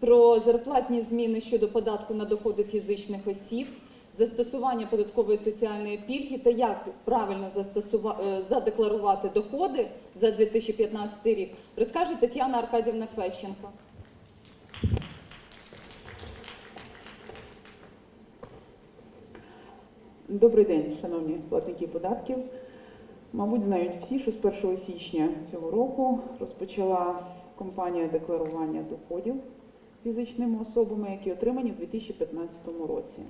про зарплатні зміни щодо податку на доходи фізичних осіб, застосування податкової соціальної пільги та як правильно е, задекларувати доходи за 2015 рік, розкаже Тетяна Аркадівна Фещенко. Добрий день, шановні платники податків. Мабуть, знають всі, що з 1 січня цього року розпочала кампанія декларування доходів фізичними особами, які отримані в 2015 році.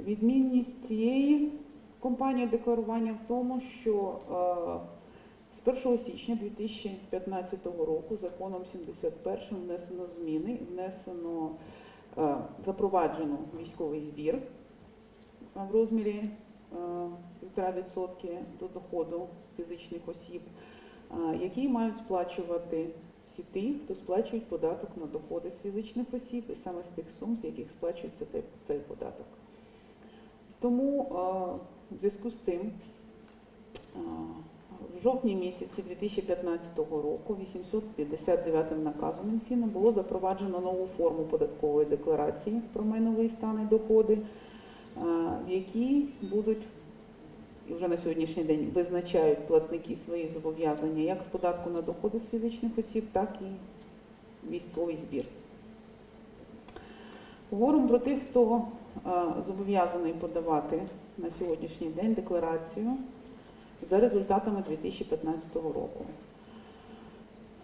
Відмінність цієї кампанії декларування в тому, що е, з 1 січня 2015 року законом 71 внесено зміни, внесено е, запроваджено військовий збір в розмірі е, 1,5% до доходу фізичних осіб, е, які мають сплачувати всі ті, хто сплачують податок на доходи з фізичних осіб, і саме з тих сум, з яких сплачується цей, податок. Тому в зв'язку з цим в жовтні місяці 2015 року 859 наказом Мінфіну було запроваджено нову форму податкової декларації про майновий стан і доходи, в якій будуть і вже на сьогоднішній день визначають платники свої зобов'язання як з податку на доходи з фізичних осіб, так і військовий збір. Говоримо про тих, хто е, зобов'язаний подавати на сьогоднішній день декларацію за результатами 2015 року.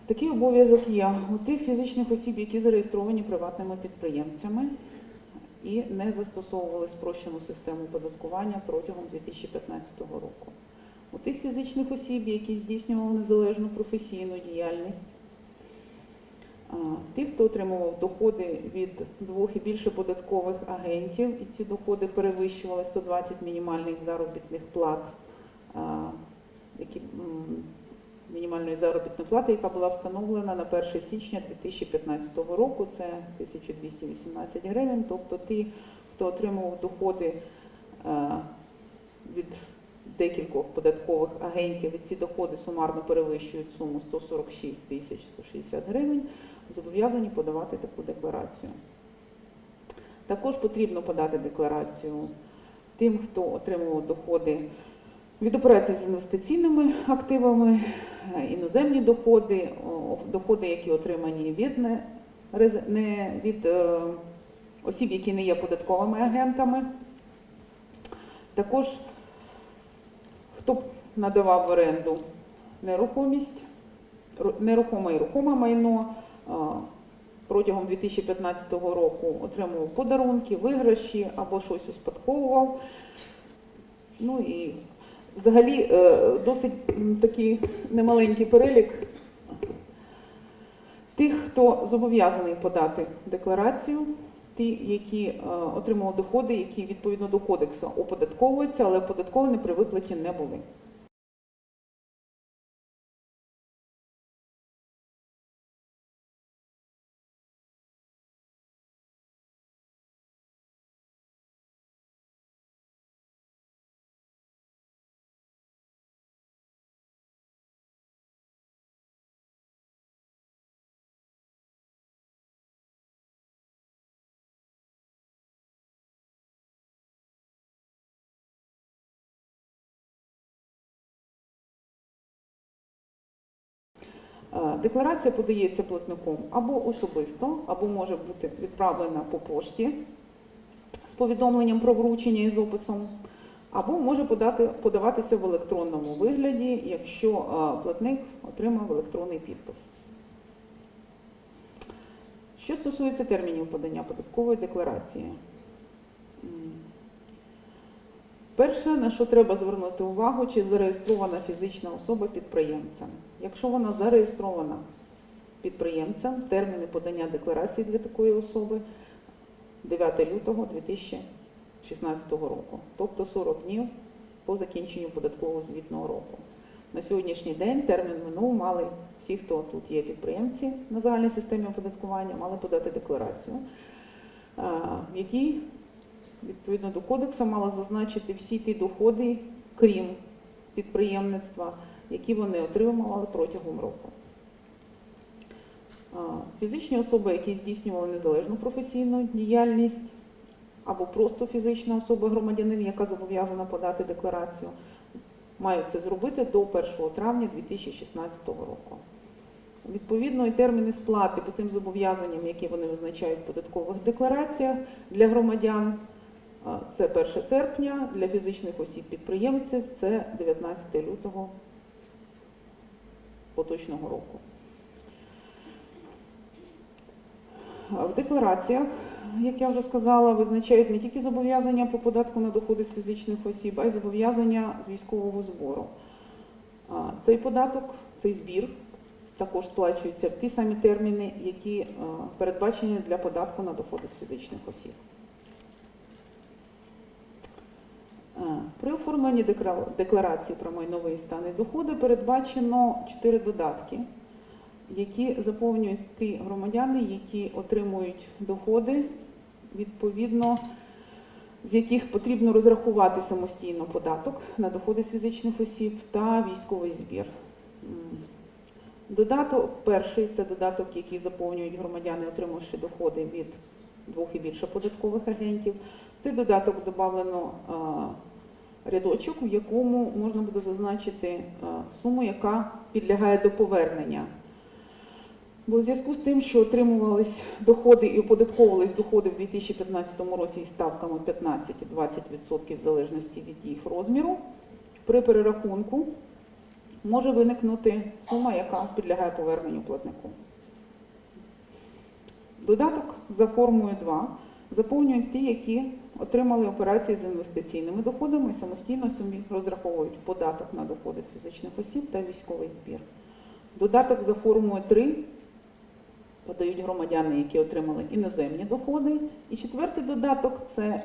Такий обов'язок є у тих фізичних осіб, які зареєстровані приватними підприємцями і не застосовували спрощену систему оподаткування протягом 2015 року. У тих фізичних осіб, які здійснювали незалежну професійну діяльність, тих, хто отримував доходи від двох і більше податкових агентів, і ці доходи перевищували 120 мінімальних заробітних плат, які, мінімальної заробітної плати, яка була встановлена на 1 січня 2015 року, це 1218 гривень. Тобто ті, хто отримував доходи е, від декількох податкових агентів, і ці доходи сумарно перевищують суму 146 тисяч 160 гривень, зобов'язані подавати таку декларацію. Також потрібно подати декларацію тим, хто отримував доходи від операцій з інвестиційними активами, іноземні доходи, доходи, які отримані від, не, від е, осіб, які не є податковими агентами. Також хто надавав в оренду нерухомість, нерухоме і рухоме майно, е, протягом 2015 року отримував подарунки, виграші або щось успадковував. Ну і взагалі е, досить такий немаленький перелік тих, хто зобов'язаний подати декларацію, ті, які е, отримали доходи, які відповідно до кодексу оподатковуються, але оподатковані при виплаті не були. Декларація подається платником або особисто, або може бути відправлена по пошті з повідомленням про вручення і з описом, або може подати, подаватися в електронному вигляді, якщо е, платник отримав електронний підпис. Що стосується термінів подання податкової декларації, Перше, на що треба звернути увагу, чи зареєстрована фізична особа підприємцем. Якщо вона зареєстрована підприємцем, терміни подання декларації для такої особи 9 лютого 2016 року, тобто 40 днів по закінченню податкового звітного року. На сьогоднішній день термін минув, мали всі, хто тут є підприємці на загальній системі оподаткування, мали подати декларацію, в якій відповідно до кодексу мала зазначити всі ті доходи, крім підприємництва, які вони отримували протягом року. Фізичні особи, які здійснювали незалежну професійну діяльність, або просто фізична особа громадянин, яка зобов'язана подати декларацію, мають це зробити до 1 травня 2016 року. Відповідно, і терміни сплати по тим зобов'язанням, які вони визначають в податкових деклараціях для громадян, це 1 серпня, для фізичних осіб-підприємців це 19 лютого поточного року. В деклараціях, як я вже сказала, визначають не тільки зобов'язання по податку на доходи з фізичних осіб, а й зобов'язання з військового збору. Цей податок, цей збір також сплачується в ті самі терміни, які е, передбачені для податку на доходи з фізичних осіб. Е, При оформленні декларації про майновий стан і доходи передбачено чотири додатки, які заповнюють ті громадяни, які отримують доходи, відповідно, з яких потрібно розрахувати самостійно податок на доходи з фізичних осіб та військовий збір. Додаток перший це додаток, який заповнюють громадяни, отримавши доходи від двох і більше податкових агентів. Цей додаток додано рядочок, в якому можна буде зазначити суму, яка підлягає до повернення. Бо в зв'язку з тим, що отримувались доходи і оподатковувались доходи в 2015 році із ставками 15 і 20% в залежності від їх розміру, при перерахунку може виникнути сума, яка підлягає поверненню платнику. Додаток за формою 2 заповнюють ті, які отримали операції з інвестиційними доходами і самостійно собі розраховують податок на доходи з фізичних осіб та військовий збір. Додаток за формою 3 подають громадяни, які отримали іноземні доходи. І четвертий додаток це е,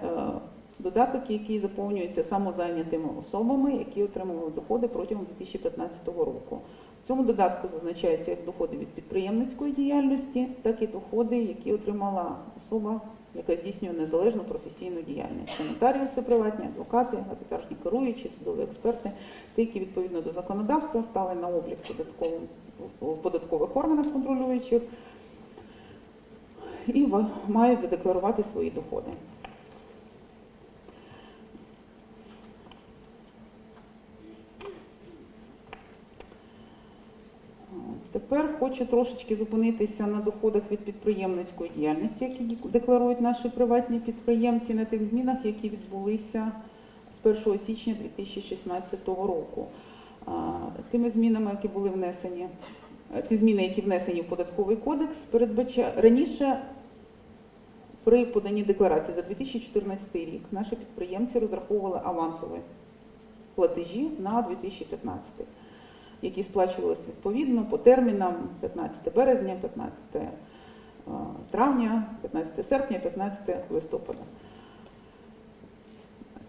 додаток, який заповнюється самозайнятими особами, які отримували доходи протягом 2015 року. В цьому додатку зазначаються як доходи від підприємницької діяльності, так і доходи, які отримала особа, яка здійснює незалежну професійну діяльність. Це нотаріуси приватні, адвокати, арбітражні керуючі, судові експерти, ті, які відповідно до законодавства стали на облік в податкових органах контролюючих і мають задекларувати свої доходи. Тепер хочу трошечки зупинитися на доходах від підприємницької діяльності, які декларують наші приватні підприємці на тих змінах, які відбулися з 1 січня 2016 року. Тими змінами, які були внесені, е, ті зміни, які внесені в податковий кодекс, передбача раніше при поданні декларації за 2014 рік наші підприємці розраховували авансові платежі на 2015 які сплачувалися відповідно по термінам 15 березня, 15 е, травня, 15 серпня, 15 листопада.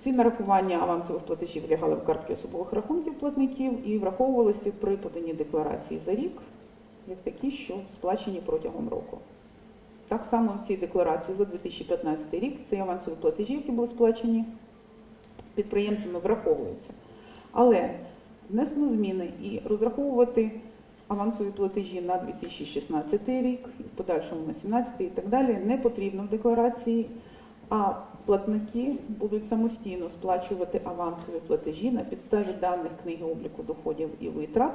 Ці нарахування авансових платежів лягали в картки особових рахунків платників і враховувалися при поданні декларації за рік, як такі, що сплачені протягом року. Так само в цій декларації за 2015 рік ці авансові платежі, які були сплачені підприємцями, враховуються. Але внесено зміни і розраховувати авансові платежі на 2016 рік, в подальшому на 2017 і так далі не потрібно в декларації, а платники будуть самостійно сплачувати авансові платежі на підставі даних книги обліку доходів і витрат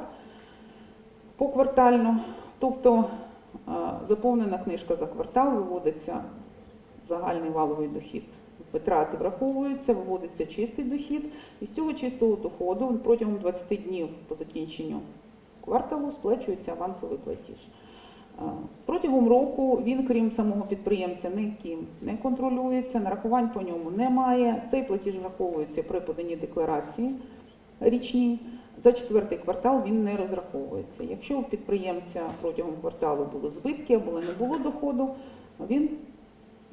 поквартально. Тобто е, заповнена книжка за квартал виводиться загальний валовий дохід витрати враховуються, виводиться чистий дохід, і з цього чистого доходу протягом 20 днів по закінченню кварталу сплачується авансовий платіж. Е, Протягом року він, крім самого підприємця, ніким не контролюється, нарахувань по ньому немає. Цей платіж враховується при поданні декларації річній. За четвертий квартал він не розраховується. Якщо у підприємця протягом кварталу були збитки або не було доходу, він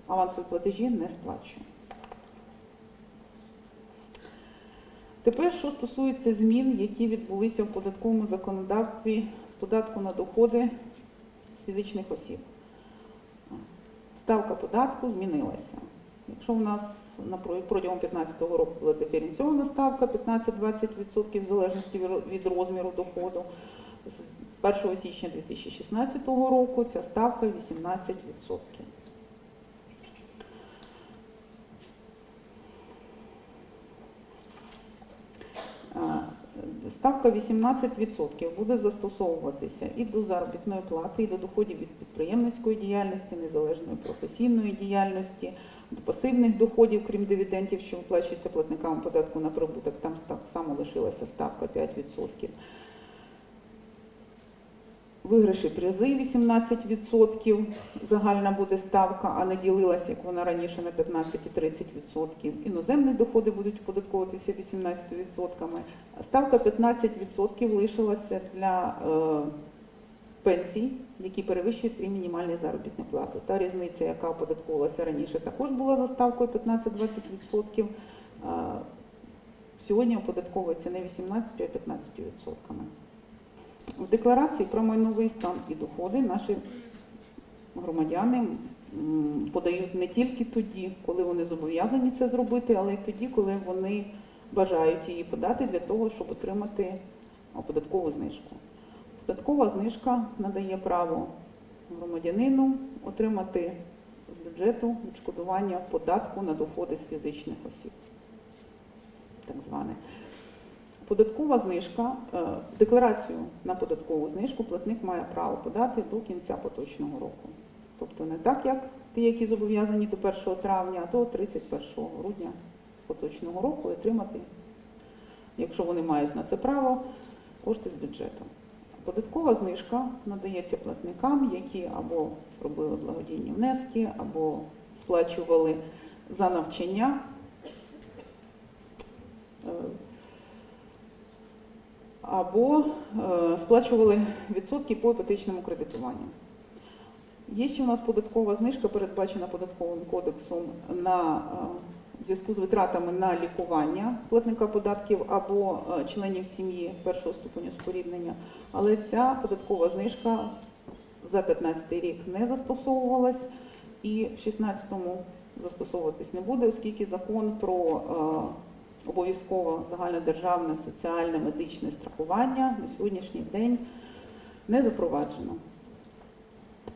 авансові платежі не сплачує. Тепер, що стосується змін, які відбулися в податковому законодавстві з податку на доходи фізичних осіб. Ставка податку змінилася. Якщо в нас протягом 2015 року була диференційована ставка 15-20% в залежності від розміру доходу, з 1 січня 2016 року ця ставка 18%. Е, Ставка 18% буде застосовуватися і до заробітної плати, і до доходів від підприємницької діяльності, незалежної професійної діяльності, до пасивних доходів, крім дивідендів, що виплачується платникам податку на прибуток, там так само лишилася ставка 5%. Виграші призи 18%, загальна буде ставка, а не ділилася, як вона раніше на 15-30%. Іноземні доходи будуть оподатковуватися 18%. Ставка 15% лишилася для е, пенсій, які перевищують три мінімальні заробітні плати. Та різниця, яка оподатковувалася раніше, також була за ставкою 15-20%. А Сьогодні оподатковується не 18, а 15%. В декларації про майновий стан і доходи наші громадяни подають не тільки тоді, коли вони зобов'язані це зробити, але й тоді, коли вони бажають її подати для того, щоб отримати податкову знижку. Податкова знижка надає право громадянину отримати з бюджету відшкодування податку на доходи з фізичних осіб. Так зване. Податкова знижка, е, декларацію на податкову знижку платник має право подати до кінця поточного року. Тобто не так, як ті, які зобов'язані до 1 травня, а до 31 грудня поточного року отримати, якщо вони мають на це право, кошти з бюджету. Податкова знижка надається платникам, які або робили благодійні внески, або сплачували за навчання. Або е, сплачували відсотки по іпотечному кредитуванню. Є ще у нас податкова знижка, передбачена податковим кодексом на е, в зв'язку з витратами на лікування платника податків або е, членів сім'ї першого ступеню споріднення. Але ця податкова знижка за 15 рік не застосовувалась і в 16-му застосовуватись не буде, оскільки закон про обов'язкове загальнодержавне соціальне медичне страхування на сьогоднішній день не запроваджено.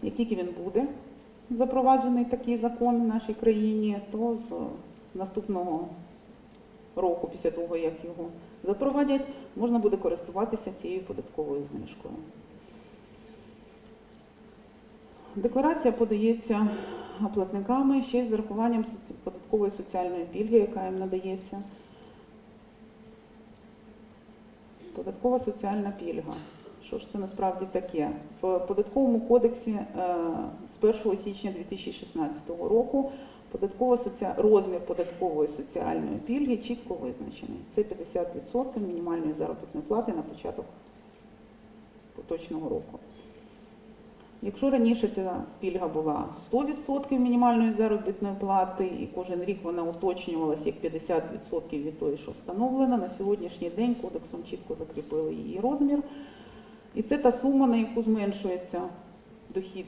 Як тільки він буде запроваджений такий закон в нашій країні, то з наступного року, після того, як його запровадять, можна буде користуватися цією податковою знижкою. Декларація подається платниками ще з зарахуванням соці- податкової соціальної пільги, яка їм надається. Податкова соціальна пільга. Що ж це насправді таке? В податковому кодексі е, з 1 січня 2016 року податкова соці... розмір податкової соціальної пільги чітко визначений. Це 50% мінімальної заробітної плати на початок поточного року. Якщо раніше ця пільга була 100% мінімальної заробітної плати, і кожен рік вона уточнювалася як 50% від тої, що встановлена, на сьогоднішній день кодексом чітко закріпили її розмір. І це та сума, на яку зменшується дохід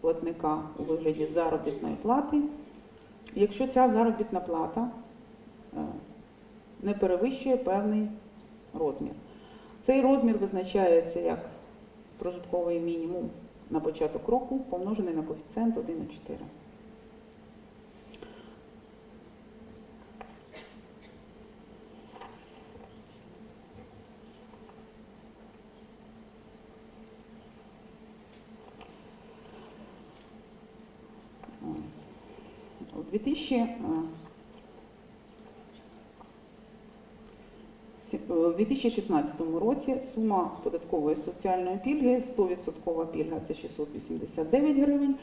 платника у вигляді заробітної плати, якщо ця заробітна плата е, не перевищує певний розмір. Цей розмір визначається як прожитковий мінімум на початок року, помножений на коефіцієнт 1,4. У 2000, е, У 2016 році сума податкової соціальної пільги, 100% пільга це 689 гривень,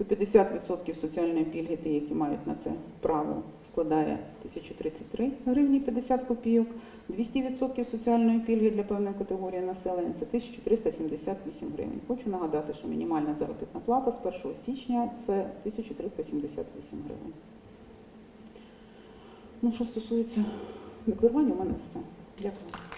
150% соціальної пільги, ті, які мають на це право, складає 1033 гривні 50 копійок, 200% соціальної пільги для певної категорії населення це 1378 гривень. Хочу нагадати, що мінімальна заробітна плата з 1 січня це 1378 гривень. Ну, що стосується декларування, у мене все. Дякую.